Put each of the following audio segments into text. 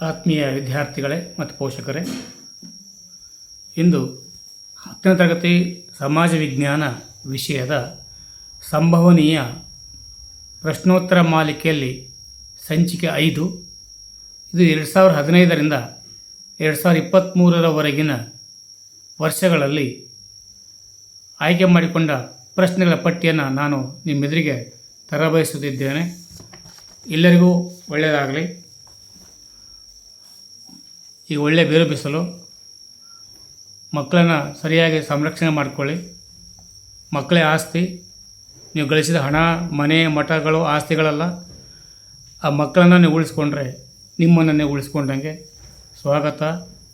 ಆತ್ಮೀಯ ವಿದ್ಯಾರ್ಥಿಗಳೇ ಮತ್ತು ಪೋಷಕರೇ, ಇಂದು ಹತ್ತನೇ ತರಗತಿ ಸಮಾಜ ವಿಜ್ಞಾನ ವಿಷಯದ ಸಂಭವನೀಯ ಪ್ರಶ್ನೋತ್ತರ ಮಾಲಿಕೆಯಲ್ಲಿ ಸಂಚಿಕೆ ಐದು. ಇದು ಎರಡು ಸಾವಿರದ ಹದಿನೈದರಿಂದ ಎರಡು ಸಾವಿರದ ಇಪ್ಪತ್ತ್ಮೂರರವರೆಗಿನ ವರ್ಷಗಳಲ್ಲಿ ಆಯ್ಕೆ ಮಾಡಿಕೊಂಡ ಪ್ರಶ್ನೆಗಳ ಪಟ್ಟಿಯನ್ನು ನಾನು ನಿಮ್ಮೆದುರಿಗೆ ತರಬಯಸುತ್ತಿದ್ದೇನೆ. ಎಲ್ಲರಿಗೂ ಒಳ್ಳೆಯದಾಗಲಿ. ಈ ಒಳ್ಳೆಯ ಬೇರು ಬಿಸಲು ಮಕ್ಕಳನ್ನು ಸರಿಯಾಗಿ ಸಂರಕ್ಷಣೆ ಮಾಡಿಕೊಳ್ಳಿ. ಮಕ್ಕಳೇ ಆಸ್ತಿ. ನೀವು ಗಳಿಸಿದ ಹಣ, ಮನೆ, ಮಠಗಳು, ಆಸ್ತಿಗಳಲ್ಲ, ಆ ಮಕ್ಕಳನ್ನು ನೀವು ಉಳಿಸ್ಕೊಂಡ್ರೆ, ನಿಮ್ಮನ್ನು ನೀವು ಉಳಿಸ್ಕೊಂಡಂಗೆ ಸ್ವಾಗತ.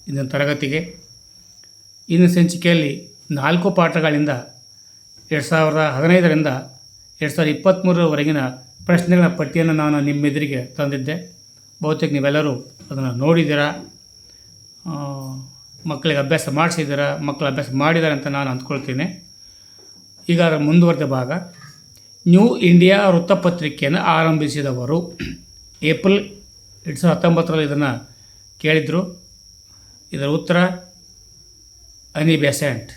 ಇಂದಿನ ತರಗತಿಗೆ ಇಂದಿನ ಸಂಚಿಕೆಯಲ್ಲಿ ನಾಲ್ಕು ಪಾಠಗಳಿಂದ ಎರಡು ಸಾವಿರದ ಹದಿನೈದರಿಂದ ಎರಡು ಸಾವಿರದ ಇಪ್ಪತ್ತ್ಮೂರರವರೆಗಿನ ಪ್ರಶ್ನೆಗಳ ಪಟ್ಟಿಯನ್ನು ನಾನು ನಿಮ್ಮೆದುರಿಗೆ ತಂದಿದ್ದೆ. ಬಹುತೇಕ ನೀವೆಲ್ಲರೂ ಅದನ್ನು ನೋಡಿದ್ದೀರಾ? ಮಕ್ಕಳಿಗೆ ಅಭ್ಯಾಸ ಮಾಡಿಸಿದ್ದೀರ ಮಕ್ಕಳು ಅಭ್ಯಾಸ ಮಾಡಿದ್ದಾರೆ ಅಂತ ನಾನು ಅಂದ್ಕೊಳ್ತೀನಿ. ಈಗ ಅದರ ಮುಂದುವರೆದ ಭಾಗ. ನ್ಯೂ ಇಂಡಿಯಾ ವೃತ್ತಪತ್ರಿಕೆಯನ್ನು ಆರಂಭಿಸಿದವರು ಏಪ್ರಿಲ್ ಎರಡು ಸಾವಿರದ ಹತ್ತೊಂಬತ್ತರಲ್ಲಿ ಇದನ್ನು ಕೇಳಿದರು. ಇದರ ಉತ್ತರ, ಅನಿ ಬೆಸೆಂಟ್.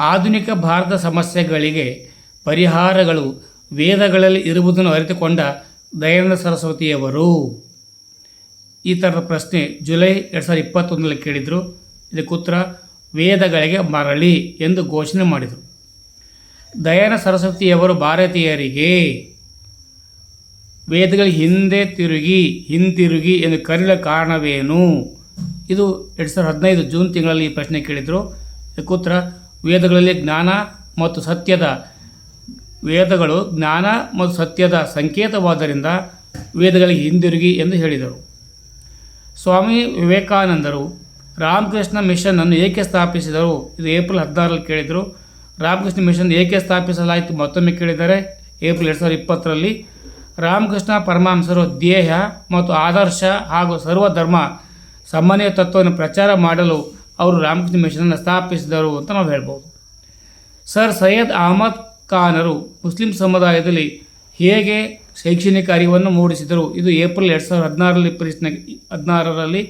ಆಧುನಿಕ ಭಾರತ ಸಮಸ್ಯೆಗಳಿಗೆ ಪರಿಹಾರಗಳು ವೇದಗಳಲ್ಲಿ ಇರುವುದನ್ನು ಅರಿತುಕೊಂಡ ದಯಾನಂದ ಸರಸ್ವತಿಯವರು. ಈ ಥರದ ಪ್ರಶ್ನೆ ಜುಲೈ ಎರಡು ಸಾವಿರದ ಇಪ್ಪತ್ತೊಂದರಲ್ಲಿ ಕೇಳಿದರು. ಇದಕ್ಕೆ ಉತ್ತರ, ವೇದಗಳಿಗೆ ಮರಳಿ ಎಂದು ಘೋಷಣೆ ಮಾಡಿದರು. ದಯಾನ ಸರಸ್ವತಿಯವರು ಭಾರತೀಯರಿಗೆ, ವೇದಗಳ ಹಿಂದೆ ತಿರುಗಿ, ಹಿಂತಿರುಗಿ ಎಂದು ಕರೆಯಲು ಕಾರಣವೇನು? ಇದು ಎರಡು ಸಾವಿರದ ಹದಿನೈದು ಜೂನ್ ತಿಂಗಳಲ್ಲಿ ಈ ಪ್ರಶ್ನೆ ಕೇಳಿದರು. ಉತ್ತರ, ವೇದಗಳಲ್ಲಿ ಜ್ಞಾನ ಮತ್ತು ಸತ್ಯದ, ವೇದಗಳು ಜ್ಞಾನ ಮತ್ತು ಸತ್ಯದ ಸಂಕೇತವಾದ್ದರಿಂದ ವೇದಗಳಿಗೆ ಹಿಂದಿರುಗಿ ಎಂದು ಹೇಳಿದರು. ಸ್ವಾಮಿ ವಿವೇಕಾನಂದರು ರಾಮಕೃಷ್ಣ ಮಿಷನ್ ಅನ್ನು ಏಕೆ ಸ್ಥಾಪಿಸಿದರು? ಇದು ಏಪ್ರಿಲ್ ಹದಿನಾರರಲ್ಲಿ ಕೇಳಿದರು. ರಾಮಕೃಷ್ಣ ಮಿಷನ್ ಏಕೆ ಸ್ಥಾಪಿಸಲಾಯಿತು ಮತ್ತೊಮ್ಮೆ ಕೇಳಿದರೆ, ಏಪ್ರಿಲ್ ಎರಡು ಸಾವಿರದ ಇಪ್ಪತ್ತರಲ್ಲಿ ರಾಮಕೃಷ್ಣ ಪರಮಹಂಸರು ಧ್ಯೇಯ ಮತ್ತು ಆದರ್ಶ ಹಾಗೂ ಸರ್ವಧರ್ಮ ಸಮನ್ವಯ ತತ್ವವನ್ನು ಪ್ರಚಾರ ಮಾಡಲು ಅವರು ರಾಮಕೃಷ್ಣ ಮಿಷನನ್ನು ಸ್ಥಾಪಿಸಿದರು ಅಂತ ನಾವು ಹೇಳ್ಬೋದು. ಸರ್ ಸೈಯದ್ ಅಹಮದ್ ಖಾನರು ಮುಸ್ಲಿಂ ಸಮುದಾಯದಲ್ಲಿ ಹೇಗೆ ಶೈಕ್ಷಣಿಕ ಅರಿವನ್ನು ಮೂಡಿಸಿದರು. ಇದು ಏಪ್ರಿಲ್ ಎರಡು ಸಾವಿರದ ಹದಿನಾರರಲ್ಲಿ ಪ್ರಶ್ನೆ, ಹದಿನಾರರಲ್ಲಿ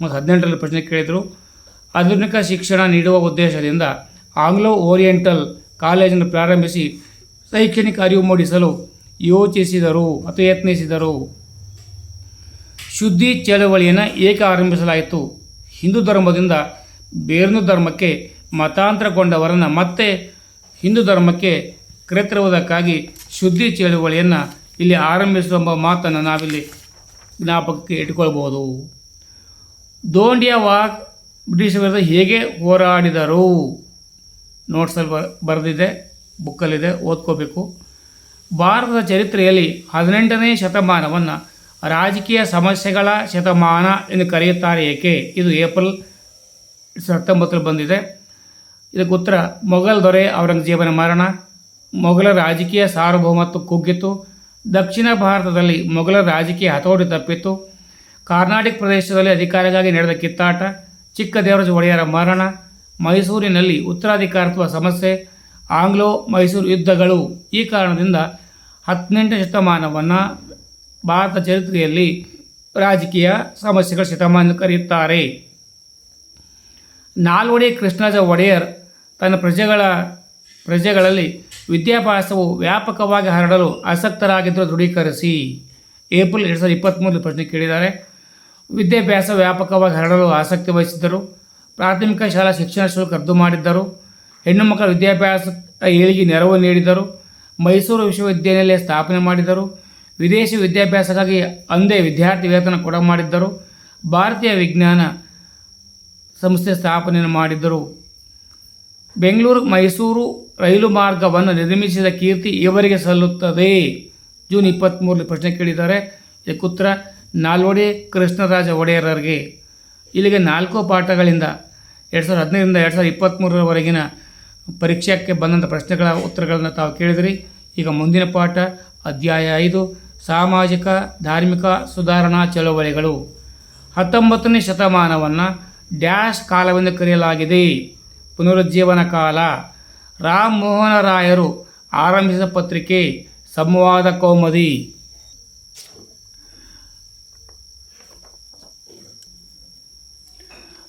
ಮತ್ತು ಹದಿನೆಂಟರಲ್ಲಿ ಪ್ರಶ್ನೆ ಕೇಳಿದರು. ಆಧುನಿಕ ಶಿಕ್ಷಣ ನೀಡುವ ಉದ್ದೇಶದಿಂದ ಆಂಗ್ಲೋ ಓರಿಯೆಂಟಲ್ ಕಾಲೇಜನ್ನು ಪ್ರಾರಂಭಿಸಿ ಶೈಕ್ಷಣಿಕ ಅರಿವು ಮೂಡಿಸಲು ಯೋಚಿಸಿದರು ಅಥವಾ ಯತ್ನಿಸಿದರು ಶುದ್ಧಿ ಚಳವಳಿಯನ್ನು ಏಕೆ ಆರಂಭಿಸಲಾಯಿತು? ಹಿಂದೂ ಧರ್ಮದಿಂದ ಬೇರೊಂದು ಧರ್ಮಕ್ಕೆ ಮತಾಂತರಗೊಂಡವರನ್ನು ಮತ್ತೆ ಹಿಂದೂ ಧರ್ಮಕ್ಕೆ ಕರೆತರುವುದಕ್ಕಾಗಿ ಶುದ್ಧಿ ಚಳುವಳಿಯನ್ನು ಇಲ್ಲಿ ಆರಂಭಿಸುವ ಮಾತನ್ನು ನಾವಿಲ್ಲಿ ಜ್ಞಾಪಕಕ್ಕೆ ಇಟ್ಕೊಳ್ಬೋದು ದೋಂಡಿಯ ವಾಕ್ ಬ್ರಿಟಿಷ್ ವಿರುದ್ಧ ಹೇಗೆ ಹೋರಾಡಿದರು? ನೋಟ್ಸಲ್ಲಿ ಬರೆದಿದೆ, ಬುಕ್ಕಲ್ಲಿದೆ, ಓದ್ಕೋಬೇಕು. ಭಾರತದ ಚರಿತ್ರೆಯಲ್ಲಿ ಹದಿನೆಂಟನೇ ಶತಮಾನವನ್ನು ರಾಜಕೀಯ ಸಮಸ್ಯೆಗಳ ಶತಮಾನ ಎಂದು ಕರೆಯುತ್ತಾರೆ ಏಕೆ? ಇದು ಏಪ್ರಿಲ್ ಹತ್ತೊಂಬತ್ತರಲ್ಲಿ ಬಂದಿದೆ. ಇದಕ್ಕೆ ಉತ್ತರ, ಮೊಘಲ್ ದೊರೆ ಔರಂಗಜೇಬನ ಮರಣ. ಮೊಘಲ ರಾಜಕೀಯ ಸಾರ್ವಭೌಮತ್ವ ಕುಗ್ಗಿತು ದಕ್ಷಿಣ ಭಾರತದಲ್ಲಿ ಮೊಘಲರ ರಾಜಕೀಯ ಹತೋಟಿ ತಪ್ಪಿತು ಕರ್ನಾಟಕ ಪ್ರದೇಶದಲ್ಲಿ ಅಧಿಕಾರಿಗಾಗಿ ನಡೆದ ಕಿತ್ತಾಟ ಚಿಕ್ಕ ದೇವರಾಜ ಒಡೆಯರ ಮರಣ, ಮೈಸೂರಿನಲ್ಲಿ ಉತ್ತರಾಧಿಕಾರತ್ವ ಸಮಸ್ಯೆ ಆಂಗ್ಲೋ ಮೈಸೂರು ಯುದ್ಧಗಳು ಈ ಕಾರಣದಿಂದ ಹದಿನೆಂಟನೇ ಶತಮಾನವನ್ನು ಭಾರತ ಚರಿತ್ರೆಯಲ್ಲಿ ರಾಜಕೀಯ ಸಮಸ್ಯೆಗಳ ಶತಮಾನ ಕರೆಯುತ್ತಾರೆ. ನಾಲ್ವಡಿ ಕೃಷ್ಣರಾಜ ಒಡೆಯರ್ ತನ್ನ ಪ್ರಜೆಗಳ, ಪ್ರಜೆಗಳಲ್ಲಿ ವಿದ್ಯಾಭ್ಯಾಸವು ವ್ಯಾಪಕವಾಗಿ ಹರಡಲು ಆಸಕ್ತರಾಗಿದ್ದರು ದೃಢೀಕರಿಸಿ. ಏಪ್ರಿಲ್ ಎರಡು ಸಾವಿರದ ಇಪ್ಪತ್ತ್ಮೂರು ಪ್ರಶ್ನೆ ಕೇಳಿದ್ದಾರೆ. ವಿದ್ಯಾಭ್ಯಾಸ ವ್ಯಾಪಕವಾಗಿ ಹರಡಲು ಆಸಕ್ತಿ ವಹಿಸಿದ್ದರು. ಪ್ರಾಥಮಿಕ ಶಾಲಾ ಶಿಕ್ಷಣ ಶುಲ್ಕ ರದ್ದು ಮಾಡಿದ್ದರು. ಹೆಣ್ಣು ಮಕ್ಕಳ ವಿದ್ಯಾಭ್ಯಾಸ ಏಳಿಗೆ ನೆರವು ನೀಡಿದರು ಮೈಸೂರು ವಿಶ್ವವಿದ್ಯಾನಿಲಯ ಸ್ಥಾಪನೆ ಮಾಡಿದರು ವಿದೇಶಿ ವಿದ್ಯಾಭ್ಯಾಸಕ್ಕಾಗಿ ಅಂದೇ ವಿದ್ಯಾರ್ಥಿ ವೇತನ ಕೊಡ ಮಾಡಿದ್ದರು ಭಾರತೀಯ ವಿಜ್ಞಾನ ಸಂಸ್ಥೆ ಸ್ಥಾಪನೆಯನ್ನು ಮಾಡಿದ್ದರು. ಬೆಂಗಳೂರು ಮೈಸೂರು ರೈಲು ಮಾರ್ಗವನ್ನು ನಿರ್ಮಿಸಿದ ಕೀರ್ತಿ ಇವರಿಗೆ ಸಲ್ಲುತ್ತದೆ. ಜೂನ್ ಇಪ್ಪತ್ತ್ಮೂರರಲ್ಲಿ ಪ್ರಶ್ನೆ ಕೇಳಿದ್ದಾರೆ. ಇದಕ್ಕೆ ಉತ್ತರ ನಾಲ್ವಡಿ ಕೃಷ್ಣರಾಜ ಒಡೆಯರರಿಗೆ. ಇಲ್ಲಿಗೆ ನಾಲ್ಕು ಪಾಠಗಳಿಂದ ಎರಡು ಸಾವಿರದ ಹದಿನೈದರಿಂದ ಎರಡು ಸಾವಿರದ ಇಪ್ಪತ್ತ್ಮೂರರವರೆಗಿನ ಪರೀಕ್ಷೆಗೆ ಬಂದಂಥ ಪ್ರಶ್ನೆಗಳ ಉತ್ತರಗಳನ್ನು ತಾವು ಕೇಳಿದಿರಿ. ಈಗ ಮುಂದಿನ ಪಾಠ, ಅಧ್ಯಾಯ ಐದು, ಸಾಮಾಜಿಕ, ಧಾರ್ಮಿಕ ಸುಧಾರಣಾ ಚಳುವಳಿಗಳು. ಹತ್ತೊಂಬತ್ತನೇ ಶತಮಾನವನ್ನು ಡ್ಯಾಶ್ ಕಾಲವೆಂದು ಕರೆಯಲಾಗಿದೆ. ಪುನರುಜ್ಜೀವನ ಕಾಲ. ರಾಮ್ ಮೋಹನ ರಾಯರು ಆರಂಭಿಸಿದ ಪತ್ರಿಕೆ ಸಂವಾದ ಕೌಮದಿ.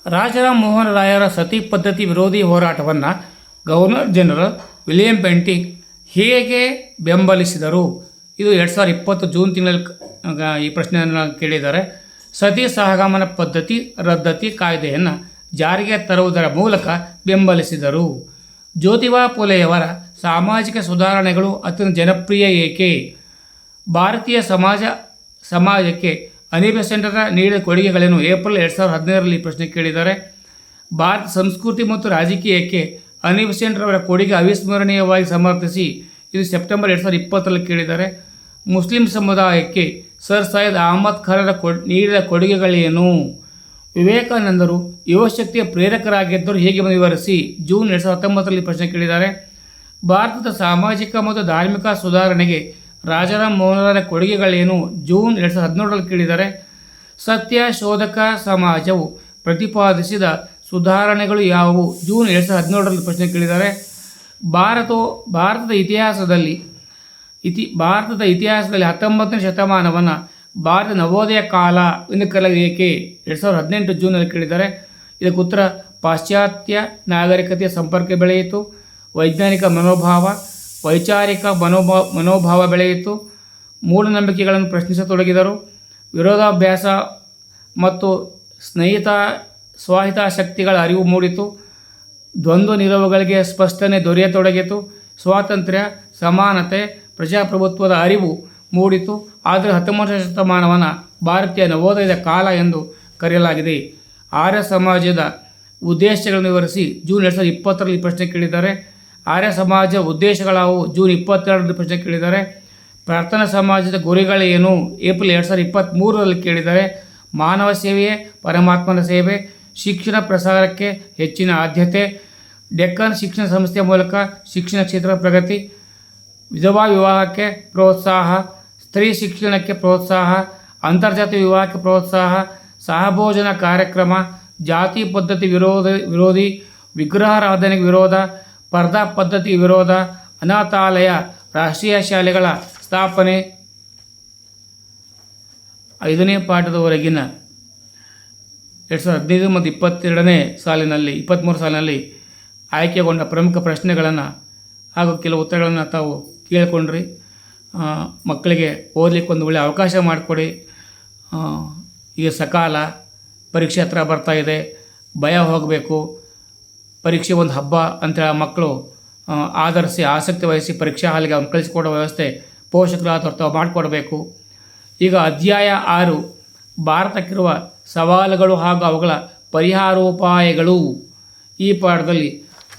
ರಾಜಾರಾಮ್ ಮೋಹನ್ ರಾಯರ ಸತಿ ಪದ್ಧತಿ ವಿರೋಧಿ ಹೋರಾಟವನ್ನು ಗವರ್ನರ್ ಜನರಲ್ ವಿಲಿಯಂ ಬೆಂಟಿಕ್ ಹೇಗೆ ಬೆಂಬಲಿಸಿದರು? ಇದು ಎರಡು ಸಾವಿರದ ಇಪ್ಪತ್ತು ಜೂನ್ ತಿಂಗಳಲ್ಲಿ ಈ ಪ್ರಶ್ನೆಯನ್ನು ಕೇಳಿದ್ದಾರೆ. ಸತಿ ಸಹಗಮನ ಪದ್ಧತಿ, ರದ್ದತಿ ಕಾಯ್ದೆಯನ್ನು ಜಾರಿಗೆ ತರುವುದರ ಮೂಲಕ ಬೆಂಬಲಿಸಿದರು. ಜ್ಯೋತಿಬಾ ಪುಲೆಯವರ ಸಾಮಾಜಿಕ ಸುಧಾರಣೆಗಳು ಅತ್ಯಂತ ಜನಪ್ರಿಯ ಏಕೆ? ಭಾರತೀಯ ಸಮಾಜ, ಸಮಾಜಕ್ಕೆ ಅನಿಬೆ ಸೆಂಟರ್ ನೀಡಿದ ಕೊಡುಗೆಗಳನ್ನು ಏಪ್ರಿಲ್ ಎರಡು ಸಾವಿರದ ಹದಿನೈದರಲ್ಲಿ ಪ್ರಶ್ನೆ ಕೇಳಿದ್ದಾರೆ. ಭಾರತ ಸಂಸ್ಕೃತಿ ಮತ್ತು ರಾಜಕೀಯಕ್ಕೆ ಸೆಂಟರ್ ಅವರ ಕೊಡುಗೆ ಅವಿಸ್ಮರಣೀಯವಾಗಿ ಸಮರ್ಥಿಸಿ ಇದು ಸೆಪ್ಟೆಂಬರ್ ಎರಡು ಸಾವಿರದ ಇಪ್ಪತ್ತರಲ್ಲಿ ಕೇಳಿದ್ದಾರೆ. ಮುಸ್ಲಿಂ ಸಮುದಾಯಕ್ಕೆ ಸರ್ ಸೈಯದ್ ಅಹಮದ್ ಖರರ ಕೊ ನೀಡಿದ ಕೊಡುಗೆಗಳೇನು? ವಿವೇಕಾನಂದರು ಯುವಶಕ್ತಿಯ ಪ್ರೇರಕರಾಗಿದ್ದರು ಹೇಗೆ ವಿವರಿಸಿ? ಜೂನ್ ಎರಡು ಸಾವಿರದ ಹತ್ತೊಂಬತ್ತರಲ್ಲಿ ಪ್ರಶ್ನೆ ಕೇಳಿದ್ದಾರೆ. ಭಾರತದ ಸಾಮಾಜಿಕ ಮತ್ತು ಧಾರ್ಮಿಕ ಸುಧಾರಣೆಗೆ ರಾಜಾರಾಮ್ ಮೋಹನರ ಕೊಡುಗೆಗಳೇನು? ಜೂನ್ ಎರಡು ಸಾವಿರದ ಹದಿನೇಳರಲ್ಲಿ ಕೇಳಿದ್ದಾರೆ. ಸತ್ಯ, ಶೋಧಕ, ಸಮಾಜವು ಪ್ರತಿಪಾದಿಸಿದ ಸುಧಾರಣೆಗಳು ಯಾವುವು? ಜೂನ್ ಎರಡು ಸಾವಿರದ ಹದಿನೇಳರಲ್ಲಿ ಪ್ರಶ್ನೆ ಕೇಳಿದ್ದಾರೆ. ಭಾರತವು ಭಾರತದ ಇತಿಹಾಸದಲ್ಲಿ ಇತಿ, ಭಾರತದ ಇತಿಹಾಸದಲ್ಲಿ ಹತ್ತೊಂಬತ್ತನೇ ಶತಮಾನವನ್ನು ಭಾರತ ನವೋದಯ ಕಾಲ ಎಂದು ಕರೆಯಲು ಏಕೆ ಎರಡು ಸಾವಿರದ ಹದಿನೆಂಟು ಜೂನಲ್ಲಿ ಕೇಳಿದ್ದಾರೆ. ಇದಕ್ಕೆ ಉತ್ತರ ಪಾಶ್ಚಾತ್ಯ ನಾಗರಿಕತೆಯ ಸಂಪರ್ಕ ಬೆಳೆಯಿತು, ವೈಜ್ಞಾನಿಕ ಮನೋಭಾವ, ವೈಚಾರಿಕ ಮನೋಭಾವ ಮನೋಭಾವ ಬೆಳೆಯಿತು. ಮೂಢನಂಬಿಕೆಗಳನ್ನು ಪ್ರಶ್ನಿಸತೊಡಗಿದರು. ವಿರೋಧಾಭ್ಯಾಸ ಮತ್ತು ಸ್ನೇಹಿತ ಸ್ವಾಹಿತಾಸಕ್ತಿಗಳ ಅರಿವು ಮೂಡಿತು. ದ್ವಂದ್ವ ನಿಲುವುಗಳಿಗೆ ಸ್ಪಷ್ಟನೆ ದೊರೆಯತೊಡಗಿತು. ಸ್ವಾತಂತ್ರ್ಯ, ಸಮಾನತೆ, ಪ್ರಜಾಪ್ರಭುತ್ವದ ಅರಿವು ಮೂಡಿತು. ಆದರೆ ಹತ್ತೊಂಬತ್ತನೇ ಶತಮಾನವನ್ನು ಭಾರತೀಯ ನವೋದಯದ ಕಾಲ ಎಂದು ಕರೆಯಲಾಗಿದೆ. ಆರ್ಯ ಸಮಾಜದ ಉದ್ದೇಶಗಳನ್ನು ವಿವರಿಸಿ ಜೂನ್ ಎರಡು ಸಾವಿರದ ಇಪ್ಪತ್ತರಲ್ಲಿ ಪ್ರಶ್ನೆ ಕೇಳಿದ್ದಾರೆ. ಆರ್ಯ ಸಮಾಜ ಉದ್ದೇಶಗಳಾವು ಜೂನ್ ಇಪ್ಪತ್ತೆರಡರಲ್ಲಿ ಪ್ರಶ್ನೆ ಕೇಳಿದ್ದಾರೆ. ಪ್ರಾರ್ಥನಾ ಸಮಾಜದ ಗುರಿಗಳೇನು ಏಪ್ರಿಲ್ ಎರಡು ಸಾವಿರದ ಇಪ್ಪತ್ತ್ಮೂರರಲ್ಲಿ ಕೇಳಿದ್ದಾರೆ. ಮಾನವ ಸೇವೆಯೇ ಪರಮಾತ್ಮನ ಸೇವೆ. ಶಿಕ್ಷಣ ಪ್ರಸಾರಕ್ಕೆ ಹೆಚ್ಚಿನ ಆದ್ಯತೆ. ಡೆಕ್ಕನ್ ಶಿಕ್ಷಣ ಸಂಸ್ಥೆಯ ಮೂಲಕ ಶಿಕ್ಷಣ ಕ್ಷೇತ್ರ ಪ್ರಗತಿ. ವಿಧವಾ ವಿವಾಹಕ್ಕೆ ಪ್ರೋತ್ಸಾಹ. ಸ್ತ್ರೀ ಶಿಕ್ಷಣಕ್ಕೆ ಪ್ರೋತ್ಸಾಹ. ಅಂತರ್ಜಾತೀಯ ವಿವಾಹಕ್ಕೆ ಪ್ರೋತ್ಸಾಹ. ಸಹಭೋಜನ ಕಾರ್ಯಕ್ರಮ, ಜಾತಿ ಪದ್ಧತಿ ವಿರೋಧ, ವಿರೋಧಿ ವಿಗ್ರಹಾರಾಧನೆಗೆ ವಿರೋಧ ಸ್ಪರ್ಧಾ ಪದ್ಧತಿ ವಿರೋಧ, ಅನಾಥಾಲಯ, ರಾಷ್ಟ್ರೀಯ ಶಾಲೆಗಳ ಸ್ಥಾಪನೆ. ಐದನೇ ಪಾಠದವರೆಗಿನ ಎರಡು ಸಾವಿರದ ಹದಿನೈದು ಮತ್ತು ಇಪ್ಪತ್ತೆರಡನೇ ಸಾಲಿನಲ್ಲಿ, ಇಪ್ಪತ್ತ್ಮೂರು ಸಾಲಿನಲ್ಲಿ ಆಯ್ಕೆಗೊಂಡ ಪ್ರಮುಖ ಪ್ರಶ್ನೆಗಳನ್ನು ಹಾಗೂ ಕೆಲವು ಉತ್ತರಗಳನ್ನು ತಾವು ಕೇಳಿಕೊಂಡ್ರಿ. ಮಕ್ಕಳಿಗೆ ಓದಲಿಕ್ಕೆ ಒಂದು ಒಳ್ಳೆಯ ಅವಕಾಶ ಮಾಡಿಕೊಡಿ. ಈಗ ಸಕಾಲ ಪರೀಕ್ಷೆ ಹತ್ರ ಬರ್ತಾ ಇದೆ, ಭಯ ಹೋಗಬೇಕು. ಪರೀಕ್ಷೆ ಒಂದು ಹಬ್ಬ ಅಂತೇಳಿ ಮಕ್ಕಳು ಆಧರಿಸಿ, ಆಸಕ್ತಿ ವಹಿಸಿ ಪರೀಕ್ಷಾ ಹಾಲಿಗೆ ಅವ್ನು ಕಳಿಸಿಕೊಡೋ ವ್ಯವಸ್ಥೆ ಪೋಷಕರು ಅಥವಾ ತಾವು ಮಾಡಿಕೊಡ್ಬೇಕು. ಈಗ ಅಧ್ಯಾಯ ಆರು, ಭಾರತಕ್ಕಿರುವ ಸವಾಲುಗಳು ಹಾಗೂ ಅವುಗಳ ಪರಿಹಾರೋಪಾಯಗಳು. ಈ ಪಾಠದಲ್ಲಿ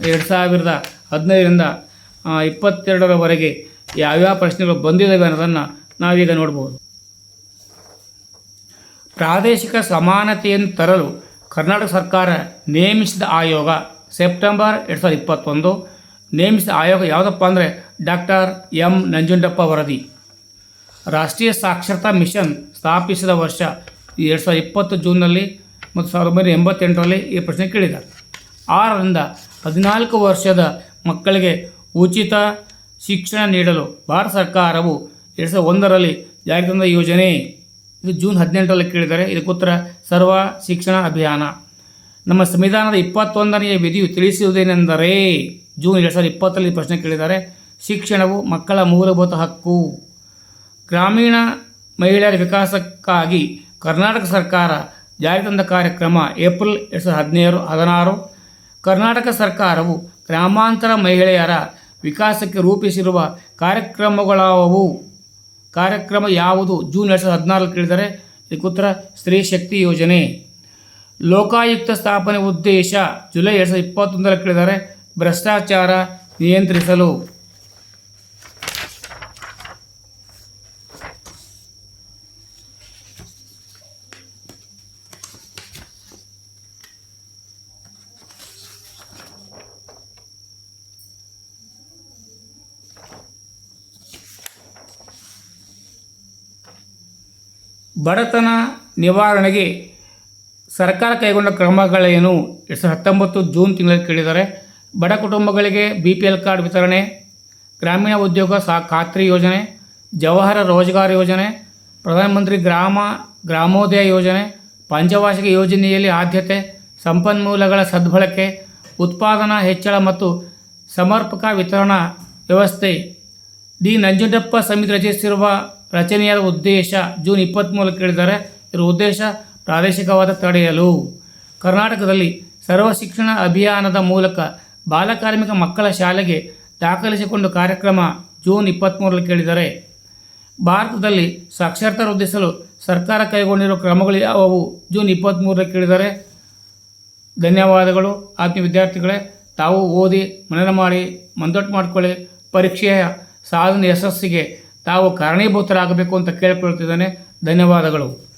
ಎರಡು ಸಾವಿರದ ಹದಿನೈದರಿಂದ ಇಪ್ಪತ್ತೆರಡರವರೆಗೆ ಯಾವ್ಯಾವ ಪ್ರಶ್ನೆಗಳು ಬಂದಿದ್ದಾವೆ ಅನ್ನೋದನ್ನು ನಾವೀಗ ನೋಡ್ಬೋದು. ಪ್ರಾದೇಶಿಕ ಸಮಾನತೆಯನ್ನು ತರಲು ಕರ್ನಾಟಕ ಸರ್ಕಾರ ನೇಮಿಸಿದ ಆಯೋಗ ಸೆಪ್ಟೆಂಬರ್ ಎರಡು ಸಾವಿರದ ಇಪ್ಪತ್ತೊಂದು. ನೇಮಿಸಿದ ಆಯೋಗ ಯಾವುದಪ್ಪ ಅಂದರೆ ಡಾಕ್ಟರ್ ಎಂ ನಂಜುಂಡಪ್ಪ ವರದಿ. ರಾಷ್ಟ್ರೀಯ ಸಾಕ್ಷರತಾ ಮಿಷನ್ ಸ್ಥಾಪಿಸಿದ ವರ್ಷ ಎರಡು ಸಾವಿರದ ಇಪ್ಪತ್ತು ಜೂನ್ನಲ್ಲಿ ಮತ್ತು ಸಾವಿರದ ಒಂಬೈನೂರ ಎಂಬತ್ತೆಂಟರಲ್ಲಿ ಈ ಪ್ರಶ್ನೆ ಕೇಳಿದ್ದಾರೆ. ಆರರಿಂದ ಹದಿನಾಲ್ಕು ವರ್ಷದ ಮಕ್ಕಳಿಗೆ ಉಚಿತ ಶಿಕ್ಷಣ ನೀಡಲು ಭಾರತ ಸರ್ಕಾರವು ಎರಡು ಸಾವಿರದ ಒಂದರಲ್ಲಿ ಜಾರಿಗೆ ತಂದ ಯೋಜನೆ ಇದು ಜೂನ್ ಹದಿನೆಂಟರಲ್ಲಿ ಕೇಳಿದ್ದಾರೆ ಇದಕ್ಕೆ ಉತ್ತರ ಸರ್ವ ಶಿಕ್ಷಣ ಅಭಿಯಾನ. ನಮ್ಮ ಸಂವಿಧಾನದ ಇಪ್ಪತ್ತೊಂದನೆಯ ವಿಧಿಯು ತಿಳಿಸುವುದೇನೆಂದರೆ ಜೂನ್ ಎರಡು ಸಾವಿರದ ಇಪ್ಪತ್ತರಲ್ಲಿ ಪ್ರಶ್ನೆ ಕೇಳಿದ್ದಾರೆ ಶಿಕ್ಷಣವು ಮಕ್ಕಳ ಮೂಲಭೂತ ಹಕ್ಕು. ಗ್ರಾಮೀಣ ಮಹಿಳೆಯರ ವಿಕಾಸಕ್ಕಾಗಿ ಕರ್ನಾಟಕ ಸರ್ಕಾರ ಜಾರಿ ತಂದ ಕಾರ್ಯಕ್ರಮ ಏಪ್ರಿಲ್ ಎರಡು ಸಾವಿರದ ಹದಿನೇಳು, ಹದಿನಾರು. ಕರ್ನಾಟಕ ಸರ್ಕಾರವು ಗ್ರಾಮಾಂತರ ಮಹಿಳೆಯರ ವಿಕಾಸಕ್ಕೆ ರೂಪಿಸಿರುವ ಕಾರ್ಯಕ್ರಮಗಳಾವವು. ಕಾರ್ಯಕ್ರಮ ಯಾವುದು? ಜೂನ್ ಎರಡು ಸಾವಿರದ ಹದಿನಾರಲ್ಲಿ ಕೇಳಿದರೆ ಇದಕ್ಕೆ ಉತ್ತರ, ಸ್ತ್ರೀ ಶಕ್ತಿ ಯೋಜನೆ. ಲೋಕಾಯುಕ್ತ ಸ್ಥಾಪನೆ ಉದ್ದೇಶ, ಜುಲೈ ಎರಡು ಸಾವಿರದ ಇಪ್ಪತ್ತೊಂದರಲ್ಲಿ ಕೇಳಿದರೆ ಭ್ರಷ್ಟಾಚಾರ ನಿಯಂತ್ರಿಸಲು. ಬಡತನ ನಿವಾರಣೆಗೆ ಸರ್ಕಾರ ಕೈಗೊಂಡ ಕ್ರಮಗಳೇನು? ಎರಡು ಸಾವಿರದ ಹತ್ತೊಂಬತ್ತು ಜೂನ್ ತಿಂಗಳಲ್ಲಿ ಕೇಳಿದ್ದಾರೆ. ಬಡ ಕುಟುಂಬಗಳಿಗೆ ಬಿ ಪಿ ಎಲ್ ಕಾರ್ಡ್ ವಿತರಣೆ, ಗ್ರಾಮೀಣ ಉದ್ಯೋಗ ಸಾ, ಖಾತ್ರಿ ಯೋಜನೆ, ಜವಾಹರ ರೋಜ್ಗಾರ್ ಯೋಜನೆ, ಪ್ರಧಾನಮಂತ್ರಿ ಗ್ರಾಮ, ಗ್ರಾಮೋದಯ ಯೋಜನೆ, ಪಂಚವಾರ್ಷಿಕ ಯೋಜನೆಯಲ್ಲಿ ಆದ್ಯತೆ, ಸಂಪನ್ಮೂಲಗಳ ಸದ್ಬಳಕೆ, ಉತ್ಪಾದನಾ ಹೆಚ್ಚಳ ಮತ್ತು ಸಮರ್ಪಕ ವಿತರಣಾ ವ್ಯವಸ್ಥೆ. ಡಿ ನಂಜುಂಡಪ್ಪ ಸಮಿತಿ ರಚಿಸಿರುವ ರಚನೆಯಾದ ಉದ್ದೇಶ ಜೂನ್ ಇಪ್ಪತ್ತ್ಮೂರಕ್ಕೆ ಹೇಳಿದ್ದಾರೆ ಇದರ ಉದ್ದೇಶ ಪ್ರಾದೇಶಿಕವಾದ ತಡೆಯಲು. ಕರ್ನಾಟಕದಲ್ಲಿ ಸರ್ವ ಶಿಕ್ಷಣ ಅಭಿಯಾನದ ಮೂಲಕ ಬಾಲಕಾರ್ಮಿಕ ಮಕ್ಕಳ ಶಾಲೆಗೆ ದಾಖಲಿಸಿಕೊಂಡು ಕಾರ್ಯಕ್ರಮ ಜೂನ್ ಇಪ್ಪತ್ತ್ಮೂರರಲ್ಲಿ ಕೇಳಿದರೆ, ಭಾರತದಲ್ಲಿ ಸಾಕ್ಷರತಾ ವೃದ್ಧಿಸಲು ಸರ್ಕಾರ ಕೈಗೊಂಡಿರುವ ಕ್ರಮಗಳು ಯಾವುವು? ಜೂನ್ ಇಪ್ಪತ್ತ್ಮೂರರಲ್ಲಿ ಕೇಳಿದರೆ, ಧನ್ಯವಾದಗಳು. ಆತ್ಮೀಯ ವಿದ್ಯಾರ್ಥಿಗಳೇ, ತಾವು ಓದಿ ಮನನ ಮಾಡಿ, ಮಂದೊಟ್ಟು ಮಾಡಿಕೊಳ್ಳಿ. ಪರೀಕ್ಷೆಯ ಸಾಧನೆ ಯಶಸ್ಸಿಗೆ ತಾವು ಕಾರಣೀಭೂತರಾಗಬೇಕು ಅಂತ ಕೇಳಿಕೊಳ್ತಿದ್ದಾನೆ. ಧನ್ಯವಾದಗಳು.